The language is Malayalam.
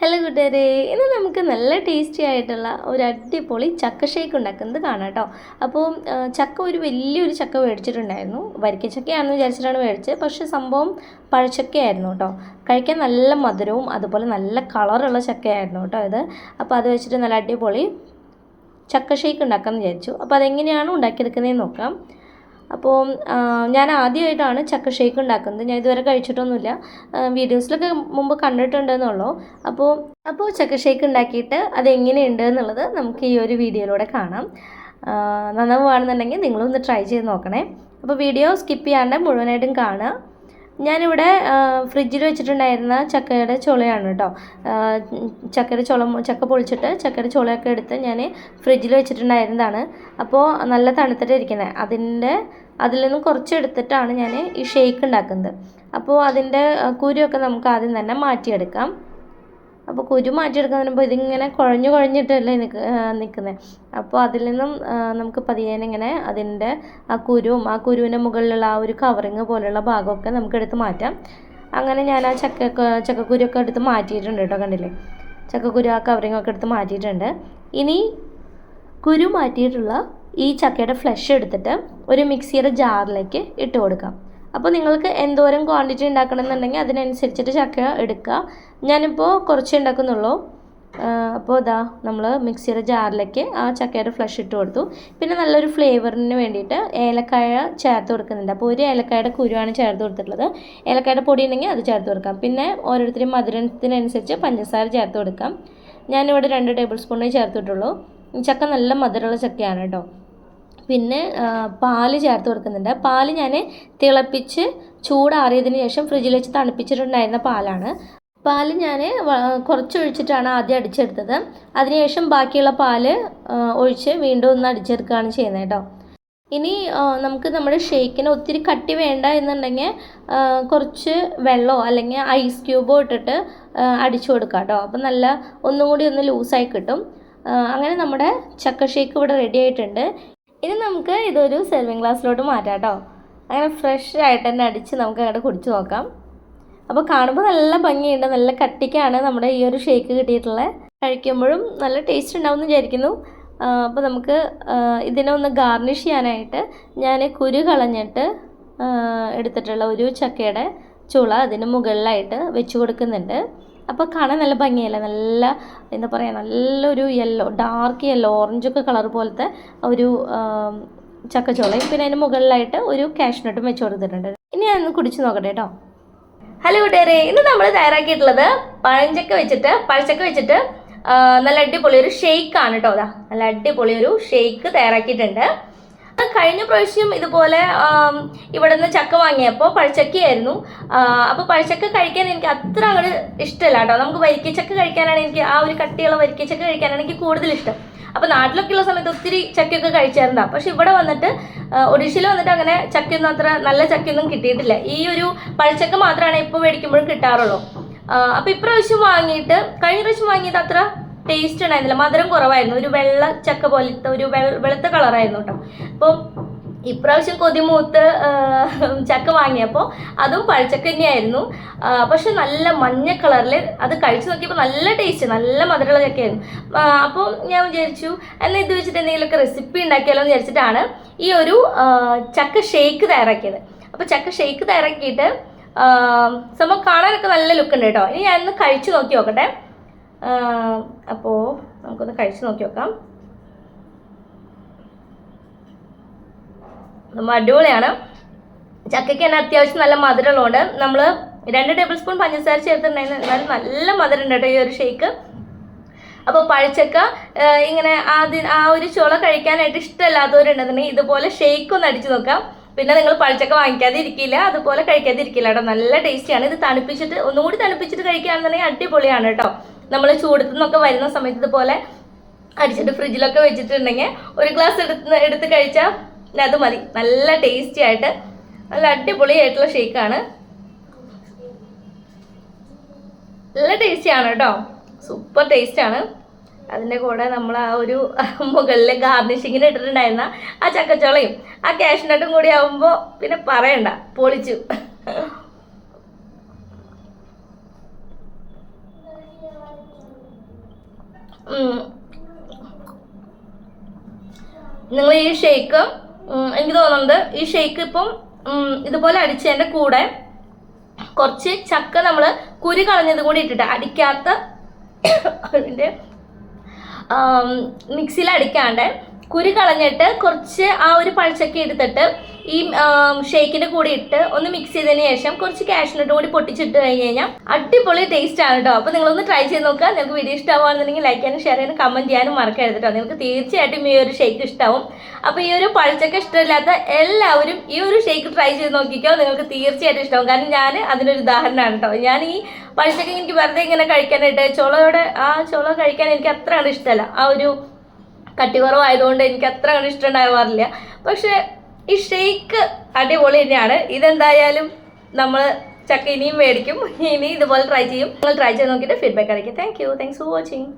ഹലോ കൂട്ടുകാരെ. ഇന്ന് നമുക്ക് നല്ല ടേസ്റ്റി ആയിട്ടുള്ള ഒരു അടിപൊളി ചക്ക ഷേക്ക് ഉണ്ടാക്കുന്നത് കാണാം കേട്ടോ അപ്പോൾ ചക്ക ഒരു വലിയൊരു ചക്ക മേടിച്ചിട്ടുണ്ടായിരുന്നു. വരിക്കച്ചക്കയാണെന്ന് വിചാരിച്ചിട്ടാണ് മേടിച്ചത്. പക്ഷേ സംഭവം പഴച്ചക്കയായിരുന്നു കേട്ടോ കഴിക്കാൻ നല്ല മധുരവും അതുപോലെ നല്ല കളറുള്ള ചക്കയായിരുന്നു കേട്ടോ ഇത്. അപ്പോൾ അത് വെച്ചിട്ട് നല്ല അടിപൊളി ചക്ക ഷേക്ക് ഉണ്ടാക്കാമെന്ന് വിചാരിച്ചു. അപ്പോൾ അതെങ്ങനെയാണ് ഉണ്ടാക്കിയെടുക്കുന്നതെന്ന് നോക്കാം. അപ്പോൾ ഞാൻ ആദ്യമായിട്ടാണ് ചക്ക ഷേക്ക് ഉണ്ടാക്കുന്നത്. ഞാൻ ഇതുവരെ കഴിച്ചിട്ടൊന്നുമില്ല. വീഡിയോസിലൊക്കെ മുമ്പ് കണ്ടിട്ടുണ്ടെന്നുള്ളൂ. അപ്പോൾ അപ്പോൾ ചക്ക ഷേക്ക് ഉണ്ടാക്കിയിട്ട് അതെങ്ങനെയുണ്ട് എന്നുള്ളത് നമുക്ക് ഈ ഒരു വീഡിയോയിലൂടെ കാണാം. നന്നാവുകയാണെന്നുണ്ടെങ്കിൽ നിങ്ങളൊന്ന് ട്രൈ ചെയ്ത് നോക്കണേ. അപ്പോൾ വീഡിയോ സ്കിപ്പ് ചെയ്യാണ്ട് മുഴുവനായിട്ടും കാണുക. ഞാനിവിടെ ഫ്രിഡ്ജിൽ വെച്ചിട്ടുണ്ടായിരുന്ന ചക്കയുടെ ചുളയാണ് കേട്ടോ ചക്കയുടെ ചുള ചക്ക പൊളിച്ചിട്ട് ചക്കയുടെ ചുളയൊക്കെ എടുത്ത് ഞാൻ ഫ്രിഡ്ജിൽ വെച്ചിട്ടുണ്ടായിരുന്നതാണ്. അപ്പോൾ നല്ല തണുത്തിട്ട് ഇരിക്കുന്നത് അതിന്റെ അതിൽ നിന്ന് കുറച്ചെടുത്തിട്ടാണ് ഞാൻ ഈ ഷേക്ക് ഉണ്ടാക്കുന്നത്. അപ്പോൾ അതിന്റെ കുരുവൊക്കെ നമുക്ക് ആദ്യം തന്നെ മാറ്റിയെടുക്കാം. അപ്പോൾ കുരു മാറ്റിയെടുക്കാൻ വരുമ്പോൾ ഇതിങ്ങനെ കുഴഞ്ഞു കുഴഞ്ഞിട്ടല്ലേ നിൽക്ക് നിൽക്കുന്നത് അപ്പോൾ അതിൽ നിന്നും നമുക്ക് പതിയേനെ ഇങ്ങനെ അതിന്റെ ആ കുരുവും ആ കുരുവിന്റെ മുകളിലുള്ള ആ ഒരു കവറിങ് പോലെയുള്ള ഭാഗമൊക്കെ നമുക്ക് എടുത്ത് മാറ്റാം. അങ്ങനെ ഞാൻ ആ ചക്ക ചക്കക്കുരുവൊക്കെ എടുത്ത് മാറ്റിയിട്ടുണ്ട് കേട്ടോ കണ്ടില്ലേ? ചക്കക്കുരു ആ കവറിങ്ങൊക്കെ എടുത്ത് മാറ്റിയിട്ടുണ്ട്. ഇനി കുരു മാറ്റിയിട്ടുള്ള ഈ ചക്കയുടെ ഫ്ലഷ് എടുത്തിട്ട് ഒരു മിക്സിയുടെ ജാറിലേക്ക് ഇട്ട് കൊടുക്കാം. അപ്പോൾ നിങ്ങൾക്ക് എന്തോരം ക്വാണ്ടിറ്റി ഉണ്ടാക്കണം എന്നുണ്ടെങ്കിൽ അതിനനുസരിച്ചിട്ട് ചക്ക എടുക്കുക. ഞാനിപ്പോൾ കുറച്ച് ഉണ്ടാക്കുന്നുള്ളൂ. അപ്പോൾ ഇതാ നമ്മൾ മിക്സിയുടെ ജാറിലേക്ക് ആ ചക്കയുടെ ഫ്ലഷ് ഇട്ട് കൊടുത്തു. പിന്നെ നല്ലൊരു ഫ്ലേവറിന് വേണ്ടിയിട്ട് ഏലക്കായ ചേർത്ത് കൊടുക്കുന്നുണ്ട്. അപ്പോൾ ഒരു ഏലക്കായുടെ കുരുവാണ് ചേർത്ത് കൊടുത്തിട്ടുള്ളത്. ഏലക്കായുടെ പൊടി ഉണ്ടെങ്കിൽ അത് ചേർത്ത് കൊടുക്കാം. പിന്നെ ഓരോരുത്തരും മധുരത്തിനനുസരിച്ച് പഞ്ചസാര ചേർത്ത് കൊടുക്കാം. ഞാനിവിടെ രണ്ട് ടേബിൾ സ്പൂണേ ചേർത്തിട്ടുള്ളൂ. ചക്ക നല്ല മധുരമുള്ള ചക്കയാണ് കേട്ടോ. പിന്നെ പാൽ ചേർത്ത് കൊടുക്കുന്നുണ്ട്. പാൽ ഞാൻ തിളപ്പിച്ച് ചൂടാറിയതിന് ശേഷം ഫ്രിഡ്ജിൽ വെച്ച് തണുപ്പിച്ചിട്ടുണ്ടായിരുന്ന പാലാണ്. പാൽ ഞാൻ കുറച്ചൊഴിച്ചിട്ടാണ് ആദ്യം അടിച്ചെടുത്തത്. അതിനുശേഷം ബാക്കിയുള്ള പാൽ ഒഴിച്ച് വീണ്ടും ഒന്ന് അടിച്ചെടുക്കുകയാണ് ചെയ്യുന്നത് കേട്ടോ. ഇനി നമുക്ക് നമ്മുടെ ഷേക്കിന് ഒത്തിരി കട്ടി വേണ്ട എന്നുണ്ടെങ്കിൽ കുറച്ച് വെള്ളമോ അല്ലെങ്കിൽ ഐസ് ക്യൂബോ ഇട്ടിട്ട് അടിച്ചു കൊടുക്കാം കേട്ടോ. അപ്പം നല്ല ഒന്നും കൂടി ഒന്ന് ലൂസായി കിട്ടും. അങ്ങനെ നമ്മുടെ ചക്ക ഷേക്ക് ഇവിടെ റെഡി ആയിട്ടുണ്ട്. ഇനി നമുക്ക് ഇതൊരു സെർവിങ് ഗ്ലാസ്സിലോട്ട് മാറ്റാം കേട്ടോ അങ്ങനെ ഫ്രഷ് ആയിട്ട് തന്നെ അടിച്ച് നമുക്ക് അങ്ങോട്ട് കുടിച്ച് നോക്കാം. അപ്പോൾ കാണുമ്പോൾ നല്ല ഭംഗിയുണ്ട് നല്ല കട്ടിക്കാണ് നമ്മുടെ ഈ ഒരു ഷേക്ക് കിട്ടിയിട്ടുള്ളത് കഴിക്കുമ്പോഴും നല്ല ടേസ്റ്റ് ഉണ്ടാവുമെന്ന് വിചാരിക്കുന്നു. അപ്പോൾ നമുക്ക് ഇതിനെ ഒന്ന് ഗാർണിഷ് ചെയ്യാനായിട്ട് ഞാൻ കുരു കളഞ്ഞിട്ട് എടുത്തിട്ടുള്ള ഒരു ചക്കയുടെ ചുള അതിന് മുകളിലായിട്ട് വെച്ച് കൊടുക്കുന്നുണ്ട്. അപ്പോൾ കാണാൻ നല്ല ഭംഗിയല്ല? നല്ല എന്താ പറയുക നല്ലൊരു യെല്ലോ ഡാർക്ക് യെല്ലോ ഓറഞ്ചൊക്കെ കളർ പോലത്തെ ഒരു ചക്കച്ചോളയും പിന്നെ അതിന് മുകളിലായിട്ട് ഒരു കാഷ്നട്ടും വെച്ച് കൊടുത്തിട്ടുണ്ട്. ഇനി ഞാനൊന്ന് കുടിച്ച് നോക്കട്ടെ കേട്ടോ. ഹലോ കൂട്ടുകാരെ ഇന്ന് നമ്മൾ തയ്യാറാക്കിയിട്ടുള്ളത് പഴഞ്ചക്ക വെച്ചിട്ട് പഴച്ചക്ക വെച്ചിട്ട് നല്ല അടിപൊളി ഒരു ഷെയ്ക്ക് ആണ് കേട്ടോ. അതാ നല്ല അടിപൊളി ഒരു ഷെയ്ക്ക് തയ്യാറാക്കിയിട്ടുണ്ട്. കഴിഞ്ഞ പ്രാവശ്യം ഇതുപോലെ ഇവിടെ നിന്ന് ചക്ക വാങ്ങിയപ്പോൾ പഴച്ചക്കയായിരുന്നു. അപ്പോൾ പഴച്ചക്ക കഴിക്കാൻ എനിക്ക് അത്ര അങ്ങോട്ട് ഇഷ്ടമല്ല കേട്ടോ. നമുക്ക് വരിക്കച്ചക്ക കഴിക്കാനാണ് എനിക്ക് ആ ഒരു കട്ടിയുള്ള വരിക്കച്ചക്ക കഴിക്കാനാണ് എനിക്ക് കൂടുതൽ ഇഷ്ടം. അപ്പോൾ നാട്ടിലൊക്കെ ഉള്ള സമയത്ത് ഒത്തിരി ചക്കയൊക്കെ കഴിച്ചായിരുന്നാ പക്ഷെ ഇവിടെ വന്നിട്ട് ഒഡീഷയിൽ വന്നിട്ട് അങ്ങനെ ചക്കയൊന്നും അത്ര നല്ല ചക്കയൊന്നും കിട്ടിയിട്ടില്ല. ഈ ഒരു പഴച്ചക്ക മാത്രമാണ് ഇപ്പോൾ മേടിക്കുമ്പോഴും കിട്ടാറുള്ളൂ. അപ്പോൾ ഇപ്രാവശ്യം വാങ്ങിയിട്ട് കഴിഞ്ഞ പ്രാവശ്യം വാങ്ങിയത് അത്ര ടേസ്റ്റ് ഉണ്ടായിരുന്നില്ല. മധുരം കുറവായിരുന്നു. ഒരു വെള്ള ചക്ക പോലത്തെ ഒരു വെളുത്ത കളറായിരുന്നു കേട്ടോ. അപ്പോൾ ഇപ്രാവശ്യം കൊതിമൂത്ത് ചക്ക വാങ്ങിയപ്പോൾ അതും പഴച്ചക്ക തന്നെയായിരുന്നു. പക്ഷെ നല്ല മഞ്ഞ കളറിൽ അത് കഴിച്ചു നോക്കിയപ്പോൾ നല്ല ടേസ്റ്റ് നല്ല മധുരമുള്ള ചക്കയായിരുന്നു. അപ്പോൾ ഞാൻ വിചാരിച്ചു എന്നാൽ ഇത് വെച്ചിട്ട് എന്തെങ്കിലുമൊക്കെ റെസിപ്പി ഉണ്ടാക്കിയാലോ എന്ന് വിചാരിച്ചിട്ടാണ് ഈ ഒരു ചക്ക ഷേക്ക് തയ്യാറാക്കിയത്. അപ്പോൾ ചക്ക ഷേക്ക് തയ്യാറാക്കിയിട്ട് സംഭവം കാണാനൊക്കെ നല്ല ലുക്ക് ഉണ്ട് കേട്ടോ. ഇനി ഞാനൊന്ന് കഴിച്ചു നോക്കി നോക്കട്ടെ. അപ്പോൾ നമുക്കൊന്ന് കഴിച്ചു നോക്കി നോക്കാം. നമ്മൾ അടിപൊളിയാണ്. ചക്കയ്ക്ക് തന്നെ അത്യാവശ്യം നല്ല മധുരമുള്ളതുകൊണ്ട് നമ്മൾ രണ്ട് ടേബിൾ സ്പൂൺ പഞ്ചസാര ചേർത്തിട്ടുണ്ടായിരുന്നു. എന്നാലും നല്ല മധുരം ഉണ്ട് കേട്ടോ ഈ ഒരു ഷേക്ക്. അപ്പോൾ പഴച്ചക്ക ഇങ്ങനെ ആദ്യം ആ ഒരു ചുള കഴിക്കാനായിട്ട് ഇഷ്ടമല്ലാത്തവരുണ്ടെന്നുണ്ടെങ്കിൽ ഇതുപോലെ ഷേക്ക് ഒന്ന് അടിച്ചു നോക്കാം. പിന്നെ നിങ്ങൾ പഴച്ചക്ക വാങ്ങിക്കാതെ ഇരിക്കില്ല അതുപോലെ കഴിക്കാതെ ഇരിക്കില്ല കേട്ടോ. നല്ല ടേസ്റ്റിയാണ്. ഇത് തണുപ്പിച്ചിട്ട് ഒന്നുകൂടി തണുപ്പിച്ചിട്ട് കഴിക്കുകയാണെന്നുണ്ടെങ്കിൽ അടിപൊളിയാണ് കേട്ടോ. നമ്മൾ ചൂടത്തു നിന്നൊക്കെ വരുന്ന സമയത്ത് ഇതുപോലെ അടിച്ചിട്ട് ഫ്രിഡ്ജിലൊക്കെ വെച്ചിട്ടുണ്ടെങ്കിൽ ഒരു ഗ്ലാസ് എടുത്ത് എടുത്ത് കഴിച്ചാൽ അത് മതി. നല്ല ടേസ്റ്റി ആയിട്ട് നല്ല അടിപൊളിയായിട്ടുള്ള ഷേക്കാണ് നല്ല ടേസ്റ്റിയാണ് കേട്ടോ. സൂപ്പർ ടേസ്റ്റ് ആണ്. അതിന്റെ കൂടെ നമ്മൾ ആ ഒരു മുകളിൽ ഗാർണിഷിങ്ങിന് ഇട്ടിട്ടുണ്ടായിരുന്ന ആ ചക്കച്ചോളയും ആ കാഷ്നട്ടും കൂടി ആവുമ്പോൾ പിന്നെ പറയണ്ട പൊളിച്ചു. നിങ്ങൾ ഈ ഷേക്ക് എനിക്ക് തോന്നുന്നത് ഈ ഷേക്ക് ഇപ്പം ഇതുപോലെ അടിച്ചതിന്റെ കൂടെ കുറച്ച് ചക്ക നമ്മൾ കുരു കളഞ്ഞത് കൂടി ഇട്ടിട്ട് അടിക്കാത്ത അതിന്റെ മിക്സിയിൽ അടിക്കാണ്ട് കുരു കളഞ്ഞിട്ട് കുറച്ച് ആ ഒരു പഴച്ചക്ക എടുത്തിട്ട് ഈ ഷേക്കിന്റെ കൂടെ ഇട്ട് ഒന്ന് മിക്സ് ചെയ്തതിന് ശേഷം കുറച്ച് കാഷ്നട്ട് കൂടി പൊട്ടിച്ചിട്ട് കഴിഞ്ഞ് കഴിഞ്ഞാൽ അടിപൊളി ടേസ്റ്റ് ആണ് കേട്ടോ അപ്പോൾ നിങ്ങളൊന്ന് ട്രൈ ചെയ്ത് നോക്കുക. നിങ്ങൾക്ക് വീഡിയോ ഇഷ്ടമാണെന്നുണ്ടെങ്കിൽ ലൈക്ക് ചെയ്യാനും ഷെയർ ചെയ്യാനും കമന്റ് ചെയ്യാനും മറക്കരുത് കേട്ടോ നിങ്ങൾക്ക് തീർച്ചയായിട്ടും ഈ ഒരു ഷേക്ക് ഇഷ്ടമാവും അപ്പോൾ ഈ ഒരു പഴച്ചക്ക ഇഷ്ടമില്ലാത്ത എല്ലാവരും ഈ ഒരു ഷേക്ക് ട്രൈ ചെയ്ത് നോക്കിക്കോ. നിങ്ങൾക്ക് തീർച്ചയായിട്ടും ഇഷ്ടമാവും കാരണം ഞാൻ അതിനൊരു ഉദാഹരണമാണ് കേട്ടോ ഞാൻ ഈ പഴച്ചക്ക എനിക്ക് വെറുതെ ഇങ്ങനെ കഴിക്കാനായിട്ട് ചോളയുടെ ആ ചോള കഴിക്കാൻ എനിക്ക് അത്ര ഇഷ്ടമല്ല. ആ ഒരു കട്ടി കുറവായതുകൊണ്ട് എനിക്ക് അത്ര കണ്ട് പക്ഷേ ഈ ഷെയ്ക്ക് അടിപൊളി തന്നെയാണ്. ഇതെന്തായാലും നമ്മൾ ചക്ക ഇനിയും മേടിക്കും. ഇനി ഇതുപോലെ ട്രൈ ചെയ്യും. നിങ്ങൾ ട്രൈ ചെയ്ത് നോക്കിയിട്ട് ഫീഡ്ബാക്ക് അറിയിക്കും. Thank you thanks for watching